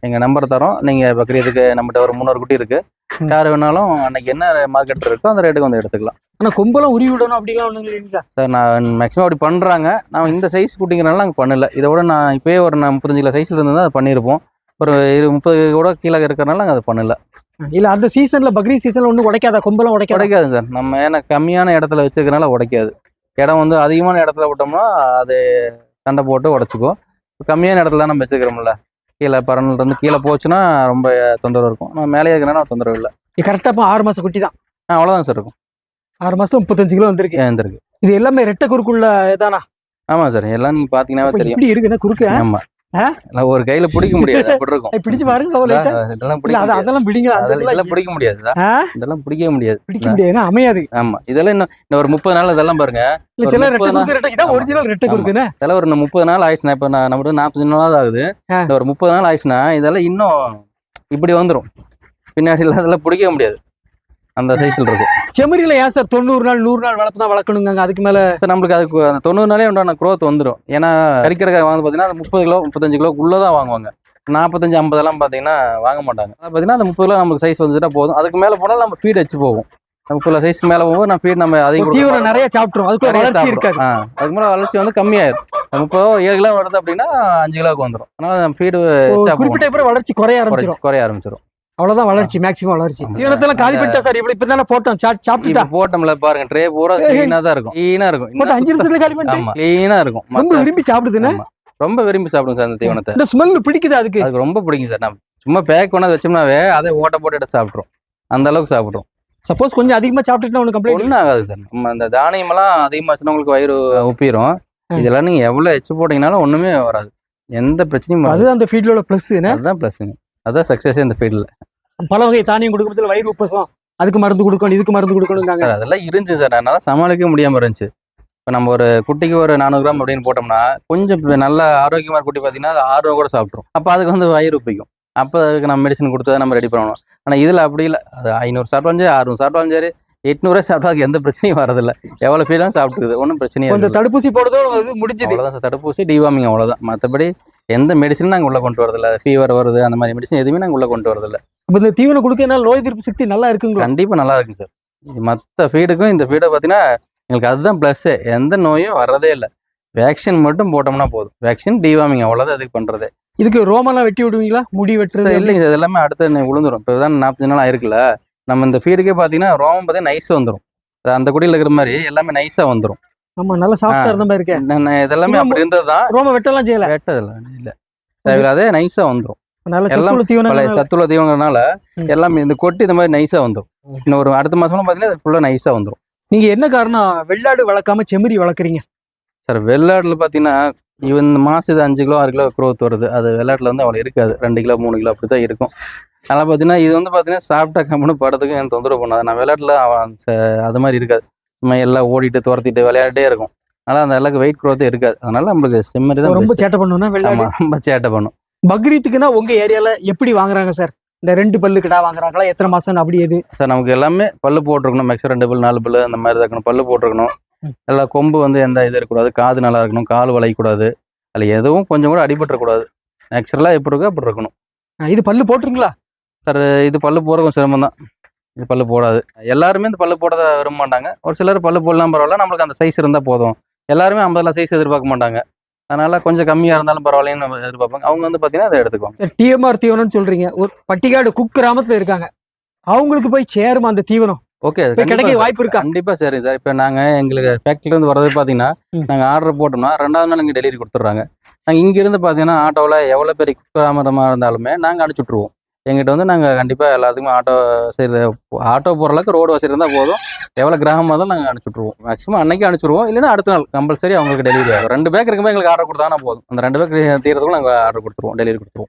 எங்க நம்பர் தரோம். நீங்க பக்ரீத்துக்கு நம்மகிட்ட ஒரு முந்நூறு குட்டி இருக்கு. யார் வேணாலும் அன்னைக்கு என்ன மார்க்கெட் இருக்கோ அந்த ரேட்டுக்கு வந்து எடுத்துக்கலாம். ஆனா கொம்பெல்லாம் உருவி விடணும் அப்படிலாம் இல்லைங்களா? சார் நான் மேக்ஸிமம் அப்படி பண்றாங்க. நான் இந்த சைஸ் குட்டிங்கிறனால நாங்கள் பண்ணல. இதை விட நான் இப்போயே ஒரு நான் முப்பத்தஞ்சு கிலோ சைஸ்ல இருந்து அதை பண்ணியிருப்போம். ஒரு இரு முப்பது கூட கீழே இருக்கிறனால நாங்கள் அதை பண்ணல. இல்ல அந்த சீசன்ல பக்ரீத் சீசன்ல ஒண்ணும் உடைக்காதா? கொம்பெல்லாம் உடைக்காத? உடைக்காது சார். நம்ம ஏன்னா கம்மியான இடத்துல வச்சிருக்கனால உடைக்காது. இடம் வந்து அதிகமான இடத்துல விட்டோம்னா அது சண்டை போட்டு உடச்சிக்கும். கம்மியான இடத்துல நம்ம வச்சுக்கிறோம்ல கீழே பறந்துல இருந்து கீழே போச்சுன்னா ரொம்ப தொந்தரவு இருக்கும். நம்ம மேலே இருக்கிறனால தொந்தரவு இல்லை. கரெக்டா இப்ப ஆறு மாசம் குட்டி தான். ஆ அவ்வளோதான் சார் இருக்கும். ஆறு மாசத்துல முப்பத்தஞ்சு கிலோ வந்திருக்கு. ஏந்திருக்கு இது எல்லாமே ரெட்டை குறுக்குள்ள தானா ஆமாம் சார். எல்லாம் நீங்கள் பார்த்தீங்கன்னாவே அப்ப தெரியும். இருக்குன்னா குறுக்கு? ஆமா. ஆ? எல்லாம் ஒரு கையில பிடிக்க முடியாது. அப்படி இருக்கும். பிடிச்சு பாருங்க. இதெல்லாம் பிடிக்க அதெல்லாம் பிடிங்க அதெல்லாம் பிடிக்க முடியாது? இதெல்லாம் பிடிக்கவே முடியாது. பிடிக்க முடியாது அமையாது. ஆமா. இதெல்லாம் இன்னும் ஒரு முப்பது நாள் இதெல்லாம் பாருங்க. சில. ஒரிஜினல் ரெட்டை இதெல்லாம் ஒரு முப்பது நாள் ஆயிடுச்சுன்னா இப்போ நான் நம்மகிட்ட நாற்பத்தஞ்சு நாள் ஆகுது. ஒரு முப்பது நாள் ஆயிடுச்சுன்னா இதெல்லாம் இன்னும் இப்படி வந்துடும் பின்னாடி அதெல்லாம் பிடிக்க முடியாது. அந்த சைஸ்ல இருக்கும் செம்மறியில ஏன் சார் தொண்ணூறு நாள் நூறு நாள் வளர்ப்பு தான் வளர்க்கணுங்க அதுக்கு மேல இப்போ நம்மளுக்கு அதுக்கு அந்த தொண்ணூறு நாளே உண்டான growth வந்துடும் ஏன்னா கறிக்கடை வாங்க பார்த்தீங்கன்னா முப்பது கிலோ முப்பத்தஞ்சு கிலோ உள்ளே தான் வாங்குவாங்க. நாற்பத்தஞ்சு ஐம்பதெல்லாம் பார்த்தீங்கன்னா வாங்க மாட்டாங்க. பார்த்தீங்கன்னா அந்த முப்பது கிலோ நமக்கு சைஸ் வந்துட்டா போதும். அதுக்கு மேலே போனால் நம்ம ஃபீட் வச்சு போகும் கிலோ சைஸ்க்கு மேலே போகும்போது நம்ம ஃபீட் நம்ம அதிகம் தீவிரம். நிறைய சாப்பிட்டுரும். அதுக்குள்ள நிறைய வளர்ச்சி. இருக்காது. அதுக்கு மேலே வளர்ச்சி வந்து கம்மியாயிரும். முப்பதோ ஏழு கிலோ வருது அப்படின்னா அஞ்சு கிலோவுக்கு வந்துடும் அதனால நம்ம ஃபீடு குறிப்பிட்ட வளர்ச்சி குறைய ஆரம்பிச்சிடும் குறைய ஆரம்பிச்சிடும் அவ்வளவுதான் வளர்ச்சி மேக்ஸிமம் வளர்ச்சி. தீவனத்தெல்லாம் காலி பண்ணிட்டா சார்? இவ்வளவு இப்பதானே போட்டோம் சா- சாப்பிட்டுட்டா? இப்ப போட்டோம்ல பாருங்க ட்ரே பூரா கிளீனா தான் இருக்கும். கிளீனா இருக்கும். போட்டு அஞ்சு நிமிஷத்துல காலி பண்ணிட்டு? கிளீனா இருக்கும். ரொம்ப விரும்பி சாப்பிடுதுன்னு. ரொம்ப விரும்பி சாப்பிடுங்க சார் அந்த தீவனத்தை. இந்த ஸ்மெல் பிடிக்குது அதுக்கு? அதுக்கு ரொம்ப பிடிக்கும் சார். நம்ம சும்மா பேக் பண்ண வச்சோம்னாவே அதை ஓட்ட போட்டு சாப்பிட்றோம் அந்த அளவுக்கு சாப்பிட்றோம் சப்போஸ் கொஞ்சம் அதிகமா சாப்பிட்டுட்டா உனக்கு கம்ப்ளைண்ட் ஒன்றும் ஆகாது சார். நம்ம அந்த தானியமெல்லாம் அதிகமாச்சுன்னா உங்களுக்கு வயிறு உப்பிரும் ஆ. இதெல்லாம் நீங்க எவ்வளவு எச்சு போட்டீங்கனாலும் ஒண்ணுமே வராது. எந்த பிரச்சனையும் அதுதான் அந்த ஃபீல்டோட பிளஸ் அதுதான் ப்ளஸ்ங்க அதான் சக்ஸஸே இந்த ஃபீல்டில் பல வகை தானியம் கொடுக்கறதுல வயிறு உப்பசம் அதுக்கு மருந்து கொடுக்கணும் இதுக்கு மருந்து கொடுக்கணும் சார் அதெல்லாம் இருந்துச்சு சார். அதனால சமாளிக்க முடியாம இருந்துச்சு. இப்போ நம்ம ஒரு குட்டிக்கு ஒரு நானூறு கிராம் அப்படின்னு போட்டோம்னா கொஞ்சம் நல்ல ஆரோக்கியமான குட்டி பார்த்தீங்கன்னா அது ஆறு கூட சாப்பிட்ரும் அப்போ அதுக்கு வந்து வயிறு உப்பிக்கும். அப்போ அதுக்கு நம்ம மெடிசன் கொடுத்து நம்ம ரெடி பண்ணணும். ஆனால் இதில் அப்படி இல்லை. அது ஐநூறு சாப்பிட்டாலும் சரி அறுநூறு சாப்பிட்டாலும் சரி எட்நூறுவா சாப்பிட்டா எந்த பிரச்சனையும் வரதில்ல எவ்வளோ ஃபீலும் சாப்பிட்டுக்குது. ஒன்றும் பிரச்சனையே இந்த இல்லை. தடுப்பூசி போடுறதோட இது முடிஞ்சது. அவ்வளோதான் சார். தடுப்பூசி டிவாமிங் அவ்வளோதான் மற்றபடி எந்த மெடிசனும் நாங்கள் உள்ளே கொண்டு வரதில்ல. ஃபீவர் வருது அந்த மாதிரி மெடிசன் எதுவுமே நாங்கள் உள்ளே கொண்டு வரதில்ல. இப்ப இந்த தீவனம் கொடுக்கறதுனால நோய் எதிர்ப்பு சக்தி நல்லா இருக்குங்களா? கண்டிப்பாக நல்லா இருக்குங்க சார். மற்ற ஃபீடுக்கும் இந்த ஃபீடை பார்த்தீங்கன்னா எங்களுக்கு அதுதான் ப்ளஸ்ஸு எந்த நோயும் வர்றதே இல்லை. வேக்சின் மட்டும் போட்டோம்னா போதும். வேக்சின் டிவாமிங் அவ்வளோதான் அதுக்கு பண்ணுறது இதுக்கு ரோமெல்லாம் வெட்டி விடுவீங்களா? முடி வெட்டுறது இல்லைங்க சார். இது எல்லாமே அடுத்து விழுந்துரும் இப்போ தான் நாற்பத்தஞ்சு நாள் ஆயிருக்குல்ல. நம்ம இந்த ஃபீடுக்கே பார்த்தீங்கன்னா ரோமம் பார்த்தீங்கன்னா நைஸாக வந்துடும் அந்த குடியில் இருக்கிற மாதிரி எல்லாமே நைஸாக வந்துடும் ஆமா நல்லா சாஃப்டா இருந்த மாதிரி இருக்கேன் இதெல்லாமே இது அப்படி இருந்தது தான் ரோம வெட்டெல்லாம் செய்யல. வெட்டதில்ல இல்லை. தேவையில்லாதே நல்ல எல்லாம் சத்துள்ள தீவனங்கிறனால. எல்லாமே இந்த கொட்டி இந்த மாதிரி நைஸாக வந்துடும் இன்னும் ஒரு அடுத்த மாதம்லாம் பார்த்தீங்கன்னா ஃபுல்லாக நைஸாக வந்துடும் நீங்க என்ன காரணம்? வெள்ளாடு வளர்க்காம செம்மறி வளர்க்குறீங்க. சார் வெள்ளாட்டில் பார்த்தீங்கன்னா இவன் மாதம் இது அஞ்சு கிலோ ஆறு கிலோ growth வருது. அது வெள்ளாட்டில் வந்து அவ்வளோ இருக்காது. ரெண்டு கிலோ மூணு கிலோ அப்படி தான் இருக்கும். அதனால் பார்த்தீங்கன்னா இது வந்து பார்த்தீங்கன்னா சாப்பிட்டா கம்முன்னு படத்துக்கும் எனக்கு தொந்தரவு பண்ணாது. நான் வெள்ளாட்டில் அவன் அது மாதிரி இருக்காது. சும்மா எல்லாம் ஓடிட்டு துரத்திட்டு விளையாடிட்டே இருக்கும். அதனால் அந்த எல்லாருக்கு வெயிட் growth இருக்காது. அதனால நம்மளுக்கு செம்மறி தான் ரொம்ப. சேட்டை பண்ணுன்னா வெள்ளாடு ஆமா ரொம்ப சேட்டை பண்ணும். பக்ரீத்துக்குன்னா உங்க ஏரியால எப்படி வாங்குறாங்க சார் இந்த ரெண்டு பல்லு கிடா வாங்குறாங்களா? எத்தனை மாசம் அப்படி எது? சார் நமக்கு எல்லாமே பல்லு போட்டிருக்கணும். மேக்ஸிமம் ரெண்டு பல்லு நாலு பல்லு அந்த மாதிரி தான் இருக்கணும். பல்லு போட்டிருக்கணும். எல்லாம் கொம்பு வந்து எந்த இது இருக்கக்கூடாது. காது நல்லா இருக்கணும். கால் வளையக்கூடாது. அதில் எதுவும் கொஞ்சம் கூட அடிபட்டுறக்கூடாது. நேச்சுரலாக எப்படி இருக்கோ அப்படி இருக்கணும். இது பல்லு போட்டுருங்களா? சார் இது பல்லு கொஞ்சம் சிரமம் தான் இது பல்லு போடாது. எல்லாருமே இந்த பல்லு போட விரும்ப மாட்டாங்க. ஒரு சிலர் பல்லு போடலாம் பரவாயில்ல நம்மளுக்கு அந்த சைஸ் இருந்தால் போதும். எல்லாருமே ஐம்பதுல சைஸ் எதிர்பார்க்க மாட்டாங்க. அதனால கொஞ்சம் கம்மியாக இருந்தாலும் பரவாயில்லன்னு நம்ம எதிர்பார்ப்பாங்க. அவங்க வந்து பார்த்தீங்கன்னா அதை எடுத்துக்குவாங்க. டிஎம்ஆர் தீவனம்னு சொல்றீங்க. ஒரு பட்டிக்காடு குக் கிராமத்துல இருக்காங்க. அவங்களுக்கு போய் சேருமா அந்த தீவனம்? ஓகே கிடைக்க வாய்ப்பு இருக்கா? கண்டிப்பா சரி சார். இப்போ நாங்க எங்களுக்கு ஃபேக்டரில இருந்து வரது பாத்தீங்கன்னா. நாங்க ஆர்டர் போட்டோம்னா ரெண்டாவது நாள் இங்க டெலிவரி கொடுத்துட்றாங்க. நாங்க இங்க இருந்து பாத்தீங்கன்னா ஆட்டோவில் எவ்வளவு பெரிய குக்கிராமரமா இருந்தாலுமே நாங்க அனுப்பிச்சுட்ருவோம் எங்கிட்ட வந்து நாங்கள் கண்டிப்பாக எல்லாத்துக்குமே ஆட்டோ சரி ஆட்டோ போகிற அளவுக்கு ரோடு வசதி இருந்தால் போதும். எவ்வளோ கிராமமாக இருந்தாலும் நாங்கள் அனுப்பிச்சுட்ருவோம் மேக்ஸிமம் அன்னைக்கு அனுப்பிச்சிடுவோம் இல்லைன்னா அடுத்த நாள் கம்பல்சரி அவங்களுக்கு டெலிவரி ஆகும். ரெண்டு பேக் இருக்கும்போது எங்களுக்கு ஆர்டர் கொடுத்தாங்கன்னா போதும். அந்த ரெண்டு பேக் தீரத்துக்கும் நாங்கள் ஆர்டர் கொடுத்துருவோம். டெலிவரி கொடுத்துருவோம்.